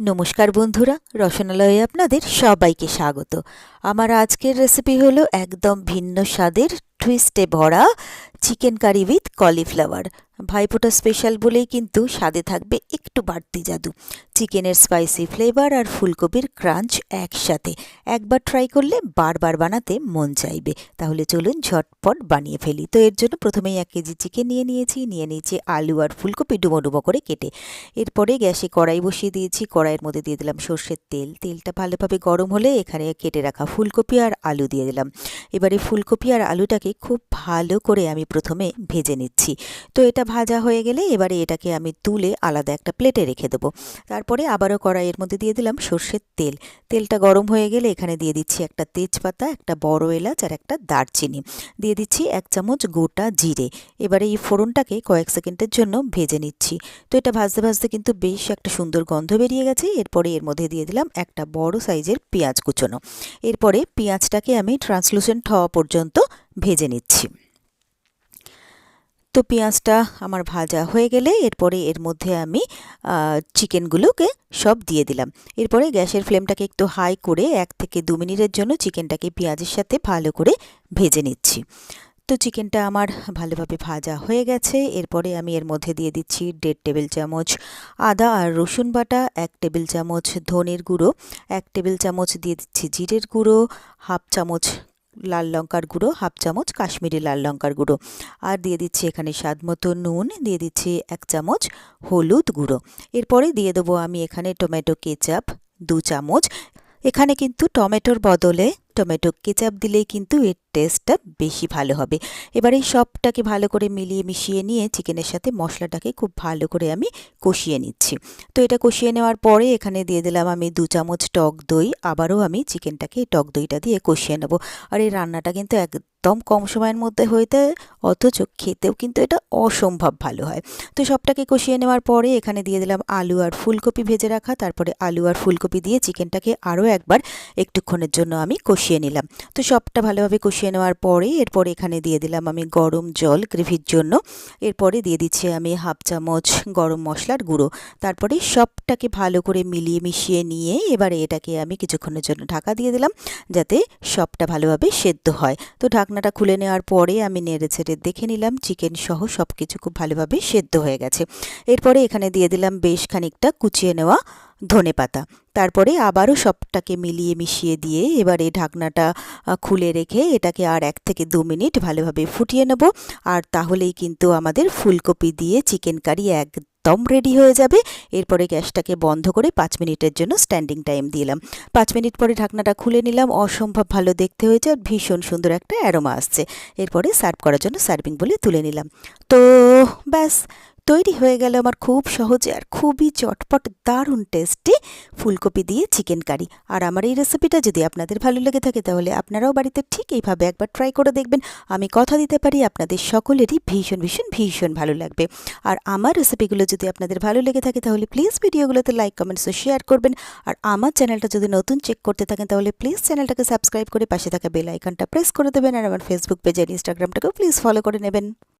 নমস্কার বন্ধুরা, রসনালয়ে আপনাদের সবাইকে স্বাগত। আমার আজকের রেসিপি হলো একদম ভিন্ন স্বাদের টুইস্টে ভরা chicken curry with cauliflower Bhaiphonta special বলেই কিন্তু স্বাদে থাকবে একটু বাড়তি জাদু। চিকেনের স্পাইসি ফ্লেভার আর ফুলকপির ক্রাঞ্চ একসাথে। একবার ট্রাই করলে বারবার বানাতে মন চাইবে। তাহলে চলুন ঝটপট বানিয়ে ফেলি। তো এর জন্য প্রথমেই এক কেজি চিকেন নিয়ে নিয়েছি নিয়ে নিয়েছি আলু আর ফুলকপি ডুবো ডুবো করে কেটে। এরপরে গ্যাসে কড়াই বসিয়ে দিয়েছি, কড়াইয়ের মধ্যে দিয়ে দিলাম সর্ষের তেল। তেলটা ভালোভাবে গরম হলে এখানে কেটে রাখা ফুলকপি আর আলু দিয়ে দিলাম। এবারে ফুলকপি আর আলুটাকে খুব ভালো করে আমি প্রথমে ভেজে নিচ্ছি। তো এটা ভাজা হয়ে গেলে এবারে এটাকে আমি তুলে আলাদা একটা প্লেটে রেখে দেবো। তারপরে আবারও কড়াইয়ের মধ্যে দিয়ে দিলাম সর্ষের তেল। তেলটা গরম হয়ে গেলে এখানে দিয়ে দিচ্ছি একটা তেজপাতা, একটা বড় এলাচ আর একটা দারচিনি। দিয়ে দিচ্ছি এক চামচ গোটা জিরে। এবারে এই ফোড়নটাকে কয়েক সেকেন্ডের জন্য ভেজে নিচ্ছি। তো এটা ভাজতে ভাজতে কিন্তু বেশ একটা সুন্দর গন্ধ বেরিয়ে গেছে। এরপরে এর মধ্যে দিয়ে দিলাম একটা বড় সাইজের পেঁয়াজ কুচোনো। এরপরে পেঁয়াজটাকে আমি ট্রান্সলুসেন্ট হওয়া পর্যন্ত ভেজে নিচ্ছি। তো পেঁয়াজটা আমার ভাজা হয়ে গেলে এরপরে এর মধ্যে আমি চিকেনগুলোকে সব দিয়ে দিলাম। এরপরে গ্যাসের ফ্লেমটাকে একটু হাই করে এক থেকে দু মিনিটের জন্য চিকেনটাকে পেঁয়াজের সাথে ভালো করে ভেজে নিচ্ছি। তো চিকেনটা আমার ভালোভাবে ভাজা হয়ে গেছে। এরপরে আমি এর মধ্যে দিয়ে দিচ্ছি দেড় টেবিল চামচ আদা আর রসুন বাটা, এক টেবিল চামচ ধনের গুঁড়ো, এক টেবিল চামচ দিয়ে দিচ্ছি জিরের গুঁড়ো, হাফ চামচ লাল লঙ্কার গুঁড়ো, হাফ চামচ কাশ্মীরি লাল লঙ্কার গুঁড়ো। আর দিয়ে দিচ্ছি এখানে স্বাদ মতো নুন, দিয়ে দিচ্ছি এক চামচ হলুদ গুঁড়ো। এরপরে দিয়ে দেবো আমি এখানে টমেটো কেচাপ, দু চামচ। এখানে কিন্তু টমেটোর বদলে টমেটো কেচাপ দিলেই কিন্তু এর টেস্টটা বেশি ভালো হবে। এবার এই সবটাকে ভালো করে মিলিয়ে মিশিয়ে নিয়ে চিকেনের সাথে মশলাটাকে খুব ভালো করে আমি কষিয়ে নিচ্ছি। তো এটা কষিয়ে নেওয়ার পরে এখানে দিয়ে দিলাম আমি দু চামচ টক দই। আবারও আমি চিকেনটাকে টক দইটা দিয়ে কষিয়ে নেব। আর এই রান্নাটা কিন্তু একদম কম সময়ের মধ্যে হইতে অথচ খেতেও কিন্তু এটা অসম্ভব ভালো হয়। তো সবটাকে কষিয়ে নেওয়ার পরে এখানে দিয়ে দিলাম আলু আর ফুলকপি ভেজে রাখা। তারপরে আলু আর ফুলকপি দিয়ে চিকেনটাকে আরও একবার একটুক্ষণের জন্য আমি কষিয়ে নিলাম। তো সবটা ভালোভাবে কষিয়ে নেওয়ার পরে এরপরে এখানে দিয়ে দিলাম আমি গরম জল গ্রেভির জন্য। এরপরে দিয়ে দিচ্ছি আমি হাফ চামচ গরম মশলার গুঁড়ো। তারপরে সবটাকে ভালো করে মিলিয়ে মিশিয়ে নিয়ে এবারে এটাকে আমি কিছুক্ষণের জন্য ঢাকা দিয়ে দিলাম যাতে সবটা ভালোভাবে সেদ্ধ হয়। তো ঢাকনাটা খুলে নেওয়ার পরে আমি নেড়ে ছেড়ে দেখে নিলাম চিকেন সহ সব কিছু খুব ভালোভাবে সেদ্ধ হয়ে গেছে। এরপরে এখানে দিয়ে দিলাম বেশ খানিকটা কুচিয়ে নেওয়া ধনে পাতা তারপরে আবারও সবটাকে মিলিয়ে মিশিয়ে দিয়ে এবারে ঢাকনাটা খুলে রেখে এটাকে আর এক থেকে দু মিনিট ভালোভাবে ফুটিয়ে নেব। আর তাহলেই কিন্তু আমাদের ফুলকপি দিয়ে চিকেন কারি একদম রেডি হয়ে যাবে। এরপরে গ্যাসটাকে বন্ধ করে পাঁচ মিনিটের জন্য স্ট্যান্ডিং টাইম দিলাম পাঁচ মিনিট পরে ঢাকনাটা খুলে নিলাম। অসম্ভব ভালো দেখতে হয়েছে আর ভীষণ সুন্দর একটা অ্যারোমা আসছে। এরপরে সার্ভ করার জন্য সার্ভিং বলে তুলে নিলাম। তো ব্যাস তৈরি হয়ে গেল আমার খুব সহজে আর খুবই চটপট, দারুণ টেস্টি ফুলকপি দিয়ে চিকেন কারি আর আমার এই রেসিপিটা যদি আপনাদের ভালো লেগে থাকে তাহলে আপনারাও বাড়িতে ঠিক এইভাবে একবার ট্রাই করে দেখবেন। আমি কথা দিতে পারি, আপনাদের সকলেরই ভীষণ ভীষণ ভীষণ ভালো লাগবে। আর আমার রেসিপিগুলো যদি আপনাদের ভালো লেগে থাকে তাহলে প্লিজ ভিডিওগুলোতে লাইক কমেন্টস শেয়ার করবেন। আর আমার চ্যানেলটা যদি নতুন চেক করতে থাকেন তাহলে প্লিজ চ্যানেলটাকে সাবস্ক্রাইব করে পাশে থাকা বেল আইকনটা প্রেস করে দেবেন। আর আমার ফেসবুক পেজ আর ইনস্টাগ্রামটাকেও প্লিজ ফলো করে নেবেন।